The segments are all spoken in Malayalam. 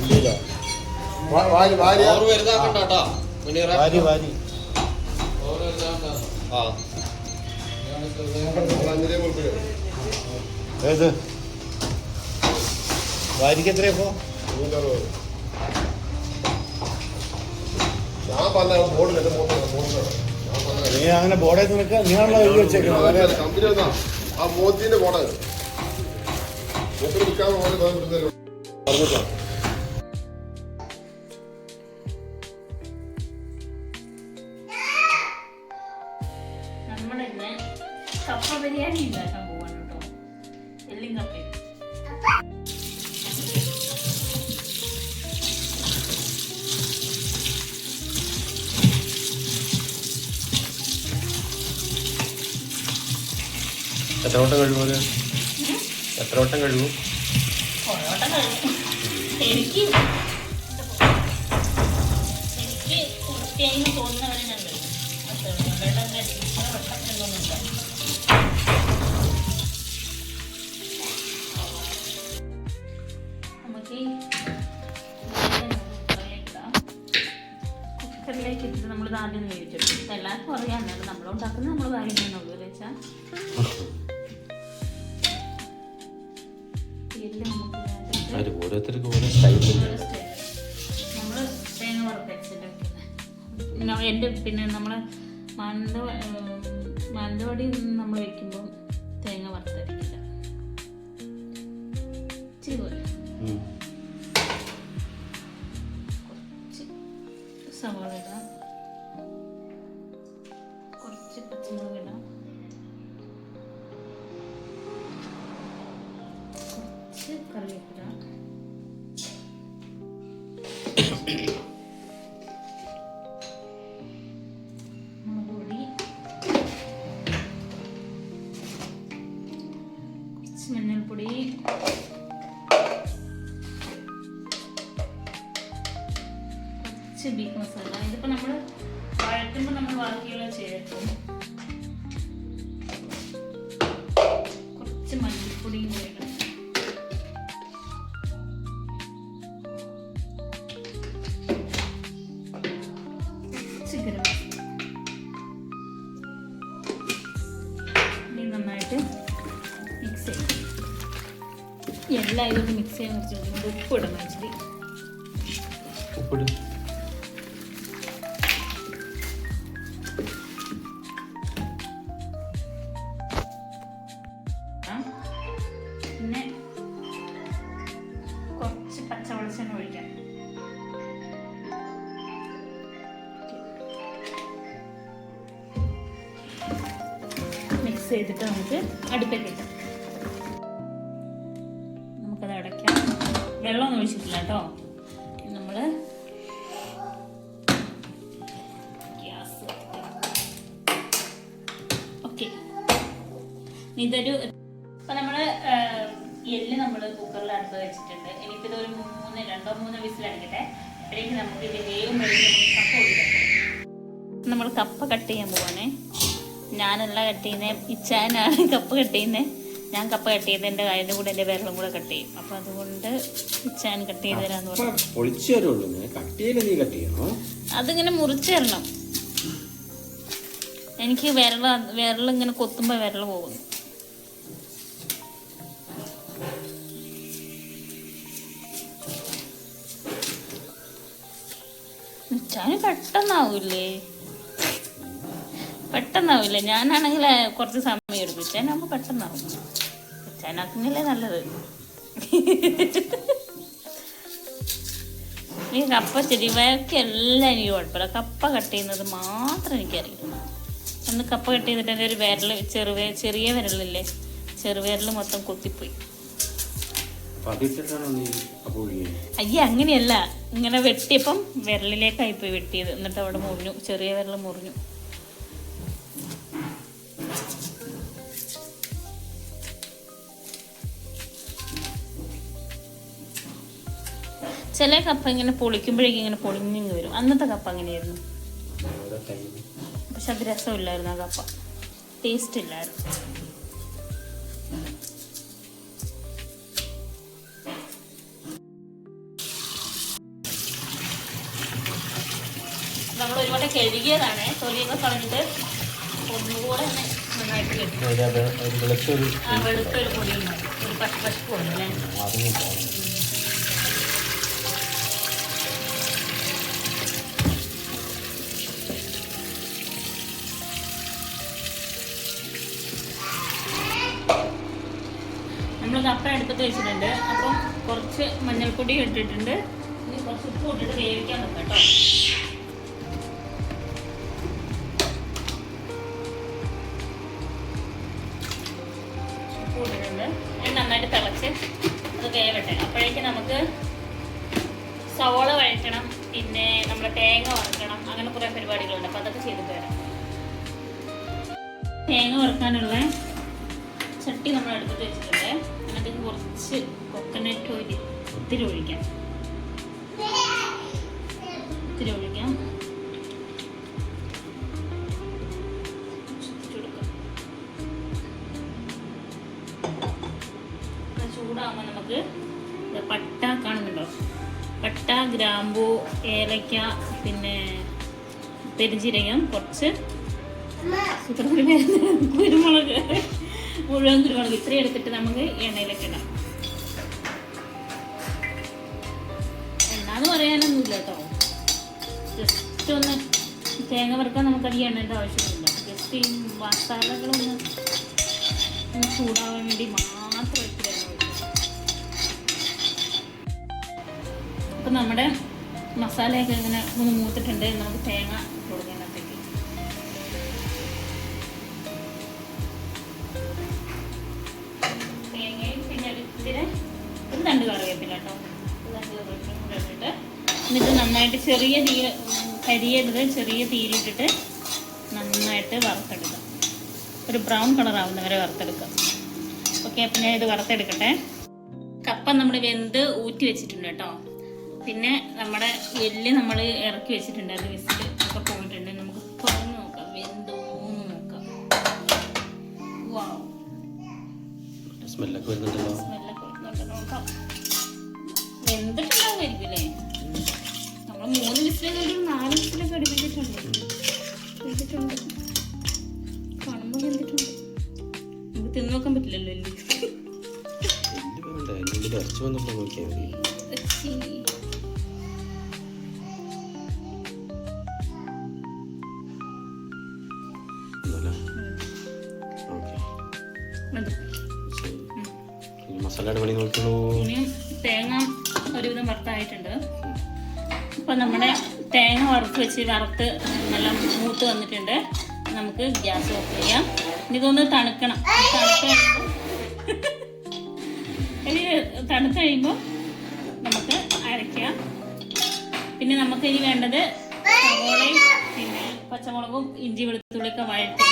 വണ്ടിയിലോ? വാ- വാരി വാരി. ഓറ് വലുതാക്കണ്ട കേട്ടോ മുനീറ. വാരി വാരി. ഓറ് വലുതാക്കണ്ട. ആ. അഞ്ചരേ കൊടുപ്പില്ല ഏത്? വാരിക്ക് എത്രയാ ഇപ്പോ? ഞാൻ പറഞ്ഞ നീ അങ്ങനെ ബോർഡിൽ നിനക്ക് നീയാണല്ലോ എഴുതി വെച്ചേക്കുന്നത്? കമ്പനി വന്നാ ആ മോത്തിന്റെ ബോർഡ് വിൽക്കാൻ പറഞ്ഞിട്ടാണ് എത്ര വട്ടം കഴിവ് എത്ര വട്ടം കഴിവ് എനിക്ക് നമ്മൾ ആദ്യം വേവിച്ചെടുക്കും. എല്ലാവർക്കും അറിയാം. നമ്മൾ നമ്മളുണ്ടാക്കുന്നത് നമ്മൾ കാര്യം വെച്ചാൽ ഓരോരുത്തർക്ക് ഓരോ നമ്മൾ തേങ്ങ എന്റെ പിന്നെ നമ്മൾ മാനന്ത മാനന്തവാടി നമ്മൾ വെക്കുമ്പോൾ എല്ലാം മിക്സ് ചെയ്യാൻ കുറച്ച് ഉപ്പ് ഇടണം ഇച്ചിരി ഉപ്പിടും. പിന്നെ കുറച്ച് പച്ച വെളിച്ചെണ്ണ ഒഴിക്കാം. മിക്സ് ചെയ്തിട്ട് നമുക്ക് അടുപ്പിൽ ഇതൊരു ഇപ്പൊ നമ്മൾ ആ, എല്ല് നമ്മൾ കുക്കറിൽ അടുപ്പ് വെച്ചിട്ടുണ്ട്. എനിക്കിത് ഒരു മൂന്ന് രണ്ടോ മൂന്നോ വിസിൽ അടിക്കട്ടെ അപ്പോഴേക്ക് നമുക്ക് ഇത് വേവും കപ്പ നമ്മൾ കപ്പ കട്ട് ചെയ്യാൻ പോവാണേ. ഞാനല്ല കട്ട് ചെയ്യുന്നത് ഇച്ചാനാണ് കപ്പ് കട്ട് ചെയ്യുന്നത് ഞാൻ കപ്പ കട്ട് ചെയ്ത് എന്റെ കാര്യം കൂടെ എന്റെ വിരലും കൂടെ കട്ട് ചെയ്യും. അപ്പം അതുകൊണ്ട് ഇച്ചാൻ കട്ട് ചെയ്ത് തരാന്ന് പറഞ്ഞു. അതിങ്ങനെ മുറിച്ച് തരണം. എനിക്ക് വിരൽ വിരൽ ഇങ്ങനെ കൊത്തുമ്പോൾ വിരൽ പോകുന്നു. മിച്ചാന് പെട്ടെന്നാവൂലേ? പെട്ടെന്നാവില്ലേ ഞാനാണെങ്കിൽ കുറച്ച് സമയം എടുക്കും. ഇച്ചാനാകുമ്പോൾ പെട്ടെന്നാവും. ഉച്ചാനാക്കുന്നല്ലേ നല്ലത്. ഈ കപ്പ ചെടി ബാക്കി എല്ലാം എനിക്ക് കുഴപ്പമില്ല. കപ്പ കട്ട് ചെയ്യുന്നത് മാത്രം എനിക്കറിയില്ല. അന്ന് കപ്പ കട്ട് ചെയ്തിട്ട് എന്റെ ഒരു വിരൽ ചെറുവേ ചെറിയ വിരലില്ലേ? ചെറുവിരൽ മൊത്തം കൊത്തിപ്പോയി. അയ്യ അങ്ങനെയല്ല. ഇങ്ങനെ വെട്ടിയപ്പം വിരലിലേക്കായി പോയി വെട്ടിയത്. എന്നിട്ട് അവിടെ മുറിഞ്ഞു. ചെറിയ വിരൽ മുറിഞ്ഞു. ചില കപ്പ ഇങ്ങനെ പൊളിക്കുമ്പോഴേക്കും ഇങ്ങനെ പൊളിഞ്ഞിങ്ങ് വരും. അന്നത്തെ കപ്പ അങ്ങനെയായിരുന്നു. പക്ഷെ അത് രസമില്ലായിരുന്നു ആ കപ്പ. ടേസ്റ്റ് ഇല്ലായിരുന്നു. വട്ടം കഴുകിയതാണ്. തൊലിയൊക്കെ കളഞ്ഞിട്ട് ഒന്നുകൂടെ നന്നായിട്ട് വെളുത്തൊരു പൊടി ഉണ്ടാവും ഒരു പശു പശു പോലെ നമ്മൾ കപ്പ അടുപ്പത്ത് വെച്ചിട്ടുണ്ട്. അപ്പം കുറച്ച് മഞ്ഞൾപ്പൊടി ഇട്ടിട്ടുണ്ട്. ഇനി കുറച്ച് ഉപ്പ് ഇട്ടിട്ട് വേവിക്കാൻ വെക്കാം കേട്ടോ. പിന്നെ നമ്മൾ തേങ്ങ വറുക്കണം. അങ്ങനെ കുറേ പരിപാടികളുണ്ട്. അപ്പോൾ അതൊക്കെ ചെയ്തിട്ട് വരാം. തേങ്ങ വറുക്കാനുള്ള ചട്ടി നമ്മൾ എടുത്തിട്ട് വെച്ചിട്ടുണ്ട്. അതിനകത്ത് കുറച്ച് കൊക്കനട്ട് ഓയിൽ ഒത്തിരി ഒഴിക്കാം. ഒത്തിരി ഒഴിക്കാം. ഗ്രാമ്പു ഏലക്ക പിന്നെ പെരുജീരകം കുറച്ച് കുരുമുളക് മുഴുവൻ കുരുമുളക്. ഇത്രയും എടുത്തിട്ട് നമുക്ക് എണ്ണയിലേക്ക് ഇടാം. എണ്ണാന്ന് പറയാനൊന്നുമില്ല കേട്ടോ. ജസ്റ്റ് ഒന്ന് തേങ്ങ വറുക്കാൻ നമുക്ക് അധികം എണ്ണേന്റെ ആവശ്യമില്ല. ജസ്റ്റ് ഈ മസാലകളൊന്ന് ചൂടാവാൻ വേണ്ടി മാത്രം അപ്പം നമ്മുടെ മസാലയൊക്കെ ഇങ്ങനെ ഒന്ന് മൂത്തിട്ടുണ്ട്. നമുക്ക് തേങ്ങ കൊടുക്കുന്നത്തേക്ക് തേങ്ങയും പിന്നെ ഒരു ഇത്തിരി ഒരു തണ്ട് കറിവേപ്പില കേട്ടോ. എന്നിട്ട് നന്നായിട്ട് ചെറിയ തീ കരിയരുത് ചെറിയ തീയിലിട്ടിട്ട് നന്നായിട്ട് വറുത്തെടുക്കാം ഒരു ബ്രൗൺ കളർ ആവുന്ന വരെ വറുത്തെടുക്കാം ഓക്കെ അപ്പം ഞാൻ ഇത് വറുത്തെടുക്കട്ടെ. കപ്പ നമ്മൾ വെന്ത് ഊറ്റി വെച്ചിട്ടുണ്ട് കേട്ടോ. പിന്നെ നമ്മുടെ എല്ല് നമ്മൾ ഇറക്കി വെച്ചിട്ടുണ്ട് അത് വിസിൽ ഒക്കെ പോയിട്ടുണ്ട്. നമുക്ക് തുറന്ന് നോക്കാം. വെന്തോന്ന് നോക്കാം. സ്മെല്ലൊക്കെ വരുന്നുണ്ടല്ലോ. സ്മെല്ലൊക്കെ വരുന്നുണ്ട്. നോക്കാം. വെന്തിട്ടുണ്ടാവുമായിരിക്കില്ലേ നമ്മൾ മൂന്ന് വിസിലൊക്കെ നാല് വിസിലൊക്കെ അടുപ്പിച്ചിട്ടുണ്ട്. വെന്തിട്ടുണ്ട്. കാണുമ്പോൾ വെന്തിട്ടുണ്ട്. നമുക്ക് തിന്നു നോക്കാൻ പറ്റില്ലല്ലോ എല്ല്. എല്ല് വേണ്ട. എല്ലുള്ളിൽ ഇറച്ചി വന്നപ്പോൾ നോക്കിയാൽ മതി. ഇനിയും തേങ്ങ ഒരുവിധം വറുത്തായിട്ടുണ്ട്. അപ്പോൾ നമ്മുടെ തേങ്ങ വറുത്ത് വെച്ച് വറുത്ത് നല്ല മൂത്ത് വന്നിട്ടുണ്ട്. നമുക്ക് ഗ്യാസ് ഓഫ് ചെയ്യാം. ഇതൊന്ന് തണുക്കണം. ഇനി തണുത്ത് കഴിയുമ്പോൾ നമുക്ക് അരയ്ക്കാം. പിന്നെ നമുക്ക് ഇനി വേണ്ടത് സവോളയും പിന്നെ പച്ചമുളകും ഇഞ്ചി വെളുത്തുള്ളിയൊക്കെ വഴറ്റി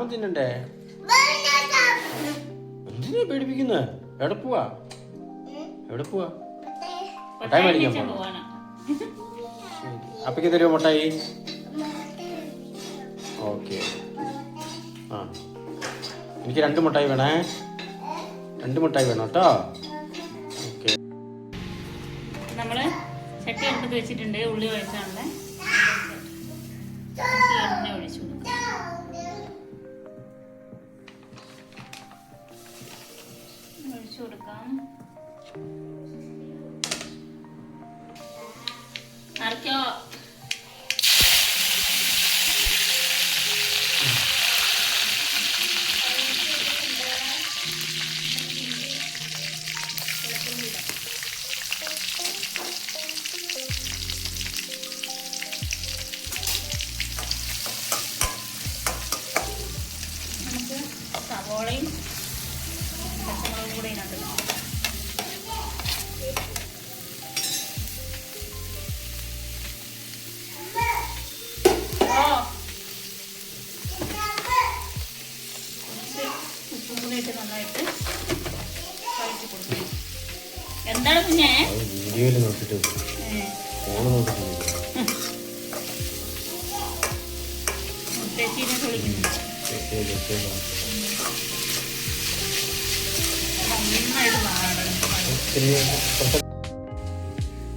മാമൻ തിന്നണ്ടേ? എന്തിനാ പേടിപ്പിക്കുന്നത് എവിടെ പോവാ? എവിടെ പോവാ? മിഠായി മേടിക്കാൻ പോവാ അപ്പക്ക് തരുമോ മുട്ടായി ഓക്കെ. ആ. എനിക്ക് രണ്ട് മുട്ടായി വേണേ. രണ്ട് മുട്ടായി വേണം കേട്ടോ. ഓക്കെ. നമ്മൾ ചട്ടി അടുപ്പത്ത് വെച്ചിട്ടുണ്ട് ഉള്ളി ഒഴിച്ചാണല്ലേ അരക്കോ നമുക്ക്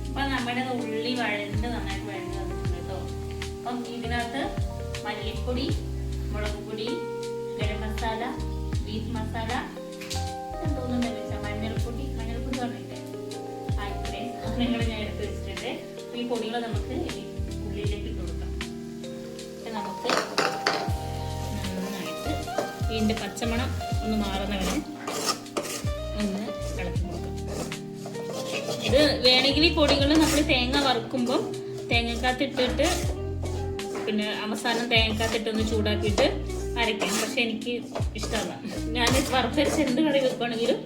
അപ്പൊ നമ്മുടെ ഉള്ളി വഴണ്ട് നന്നായിട്ട് വഴണ്ട് കേട്ടോ. അപ്പം ഇതിനകത്ത് മല്ലിപ്പൊടി മുളക് പൊടി ഗരം മസാല ബീഫ് മസാല എന്തോന്നും വെച്ചാൽ മഞ്ഞൾപ്പൊടി മഞ്ഞൾപ്പൊടി പറഞ്ഞിട്ട് ആയിക്കോട്ടെ സാധനങ്ങൾ ഞാൻ എടുത്ത് വെച്ചിട്ടുണ്ട്. ഈ പൊടികൾ നമുക്ക് ഉള്ളിയിലേക്ക് ഇട്ട് കൊടുക്കാം. നമുക്ക് നന്നായിട്ട് ഇതിന്റെ പച്ചമണം ഒന്ന് മാറുന്നവരെ ഒന്ന് ഇത് വേണമെങ്കിൽ ഈ പൊടികൾ നമ്മൾ തേങ്ങ വറുക്കുമ്പോൾ തേങ്ങക്കകത്ത് ഇട്ടിട്ട് പിന്നെ അവസാനം തേങ്ങക്കകത്ത് ഇട്ടൊന്ന് ചൂടാക്കിയിട്ട് അരയ്ക്കാം. പക്ഷെ എനിക്ക് ഇഷ്ടമല്ല. ഞാൻ വറുത്തരച്ച് എന്ത് കറി വെക്കുകയാണെങ്കിലും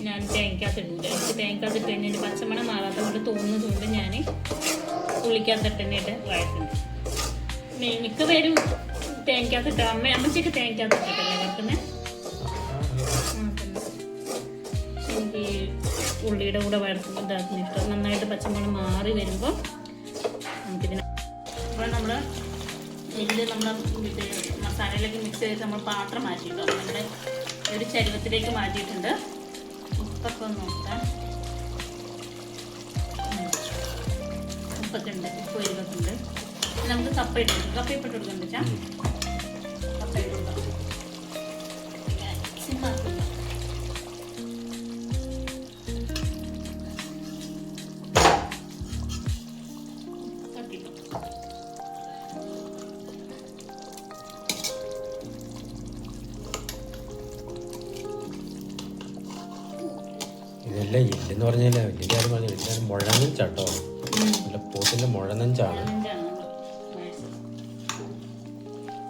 ഞാൻ തേങ്ങക്കകത്ത് ഇടില്ല എനിക്ക് തേങ്ങക്കകത്ത് ഇട്ട് കഴിഞ്ഞാൽ പച്ചമണം മാറാത്ത കൊണ്ട് തോന്നുന്നതുകൊണ്ട് ഞാൻ ഉള്ളിക്കകത്ത് തന്നെ ഇട്ട് വഴറ്റുന്നുണ്ട് മി- മിക്ക പേരും തേങ്ങക്കകത്ത് ഇട്ട് അമ്മ അമ്മച്ചൊക്കെ തേങ്ങക്കകത്ത് ഇട്ടിട്ടല്ലേ വറുക്കുന്നത് ഉള്ളിയുടെ കൂടെ വഴക്കും ഇതാക്കുന്ന ഇഷ്ടം. നന്നായിട്ട് പച്ചമുളക് മാറി വരുമ്പോൾ നമുക്കിതിന് അപ്പോൾ നമ്മൾ ഇതിൽ നമ്മൾ മസാലയിലേക്ക് മിക്സ് ചെയ്ത് നമ്മൾ പാത്രം മാറ്റിയിട്ടോ. നമ്മുടെ ഒരു ചരുവത്തിലേക്ക് മാറ്റിയിട്ടുണ്ട്. ഉപ്പൊക്കെ ഒന്ന് നോക്കാം. ഉപ്പൊക്കെ ഉണ്ട്. ഉപ്പ് എരിവൊക്കെ നമുക്ക് കപ്പ ഇട്ട് കൊടുക്കാം. കപ്പ ഇട്ട് കൊടുക്കാൻ പറ്റാം. കപ്പ ഇട്ട് കൊടുക്കാം. ഇതെല്ലാം എല്ലെന്ന് പറഞ്ഞാൽ വലിയ കാര്യം പറഞ്ഞാൽ വലിയ മുഴങ്ങൻ ചട്ടോ നല്ല പോത്തിന്റെ മുഴനഞ്ചാണ്.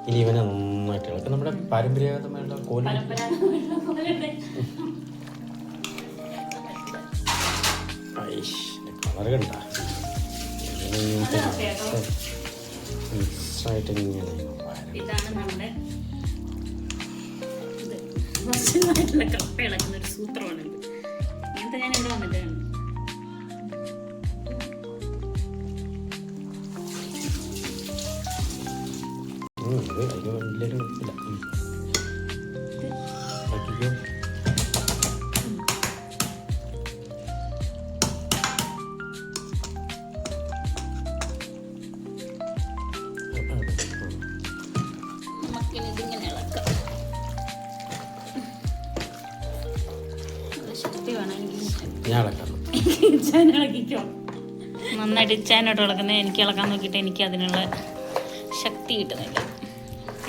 ഇനി ഇവനെ നന്നായിട്ട് ഇളക്കും. നമ്മുടെ പാരമ്പര്യഗതമായിട്ടുള്ള കോലി. കളർ കണ്ട. സൂത്രമാണ് ഞാൻ ഇവിടെ വന്നിട്ട് ഇളക്കിക്കോ നന്നായിട്ട് ഇച്ചാനോട്ട് ഇളക്കുന്നത് എനിക്ക് ഇളക്കാൻ നോക്കിയിട്ട് എനിക്ക് അതിനുള്ള ശക്തി കിട്ടുന്നില്ല.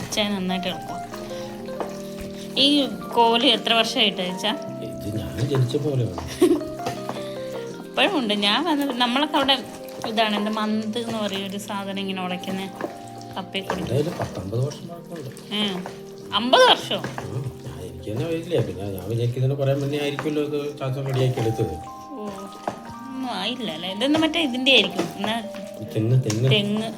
ഇച്ചാൻ നന്നായിട്ട് ഇളക്കുക ഈ കോൽ എത്ര വർഷമായിട്ട് വേണം ഇപ്പോഴും ഉണ്ട്. ഞാൻ വന്ന് നമ്മളൊക്കെ അവിടെ ഇതാണ് എന്റെ മന്ത് എന്ന് പറയുന്ന ഒരു സാധനം ഇങ്ങനെ ഉടയ്ക്കുന്ന കപ്പി അമ്പത് വർഷം. എനിക്ക് തന്നെ പിന്നെ ഞാൻ വിചാരിക്കുന്നതിന് പറയാൻ മുന്നേ ആയിരിക്കുമല്ലോ ഇത് ചാച്ച റെഡിയാക്കി എടുത്തത്. ആയില്ല അല്ലേ? ഇതൊന്നും മറ്റേ ഇതിന്റെ ആയിരിക്കും? എന്നാ തെങ്ങ് തെങ്ങ്.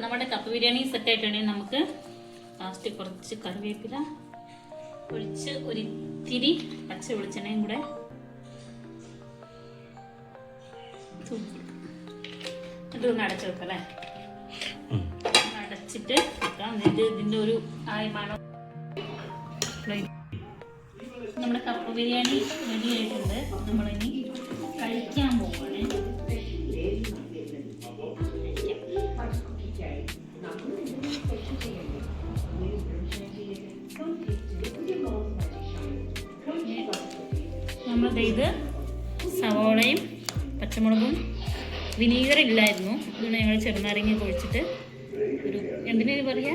നമ്മുടെ കപ്പ ബിരിയാണി സെറ്റ് ആയിട്ടുണ്ടെങ്കിൽ നമുക്ക് ലാസ്റ്റ് കുറച്ച് കറിവേപ്പില ഒഴിച്ച് ഒരിത്തിരി പച്ച വെളിച്ചെണ്ണയും കൂടെ ഇതൊന്ന് അടച്ചു വെക്കാം അല്ലേ? അടച്ചിട്ട് വെക്കാം. എന്നിട്ട് ഇതിന്റെ ഒരു ആയമാണോ മണം നമ്മുടെ കപ്പ ബിരിയാണി റെഡി ആയിട്ടുണ്ട്. നമ്മളിനി കഴിക്കാൻ പോവാണ്. നമ്മളിത് സവോളയും പച്ചമുളകും വിനീഗർ ഇല്ലായിരുന്നു ഇങ്ങനെ ഞങ്ങൾ ചെറുനാരങ്ങ കുഴിച്ചിട്ട് ഒരു എന്തിനു പറയാ?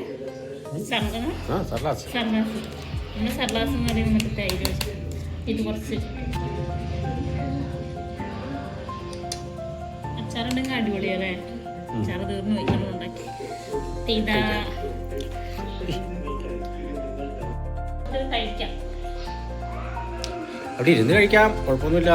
സർലാസ്. നമ്മൾ സർലാസ് എന്ന് പറയുന്ന നമുക്ക് തൈര് വെച്ചിട്ട്. ഇത് കുറച്ച്. അച്ചാറുണ്ടെങ്കിൽ അടിപൊളിയല്ലേ? അച്ചാറ് തീർന്നു വയ്ക്കണം ഉണ്ടാക്കി. ഇത് കഴിക്കാം അവിടെ ഇരുന്ന് കഴിക്കാം. കുഴപ്പമൊന്നുമില്ല.